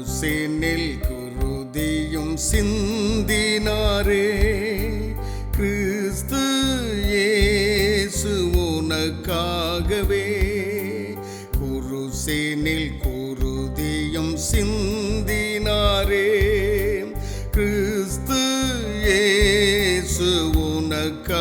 முசினில் குருதியும் சிந்தினாரே. கிறிஸ்து ஏசு உனக்காகவே. குருசினில் குருதியும் சிந்தினாரே. கிறிஸ்து ஏசு உனக்காகவே.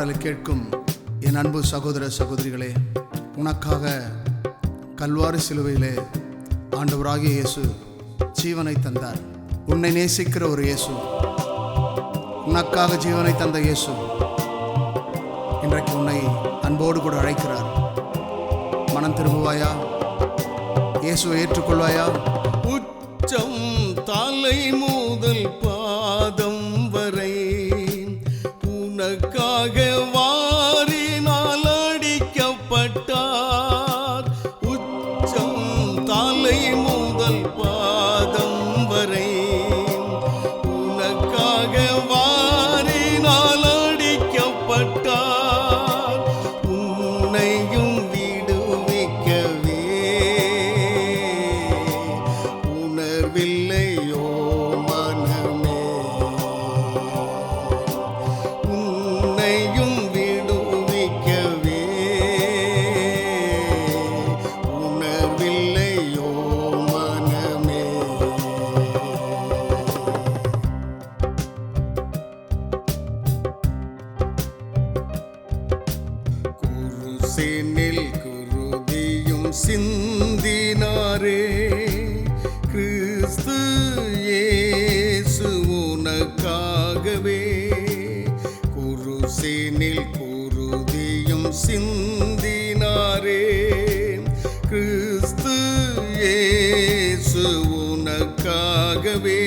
பாடலை கேட்கும் என் அன்பு சகோதர சகோதரிகளே உனக்காக கல்வாரி சிலுவையிலே ஆண்டவராகிய இயேசு ஜீவனை தந்தார். உன்னை நேசிக்கிற ஒரு இயேசு. உனக்காக ஜீவனை தந்த இயேசு இன்றைக்கு உன்னை அன்போடு கூட அழைக்கிறார். மனம் திரும்புவாயா? இயேசுவை ஏற்றுக்கொள்வாயா? உச்சம் தலை மூதல் பா God. சேனில் குருதியும் சிந்தினாரே. கிறிஸ்து ஏசு உனக்காகவே. குருசேனில் குருதியும் சிந்தினாரே. கிறிஸ்து ஏசு உனக்காகவே.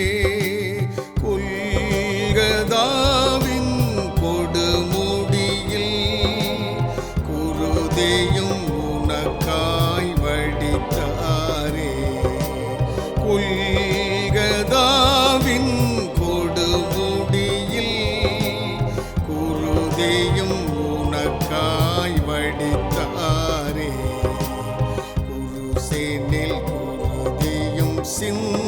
கொல்கதாவின் கொடுமுடியில் குருதியும் உனக்காய் வடித்தாரே. குருசேனில் குருதியும் சிந்த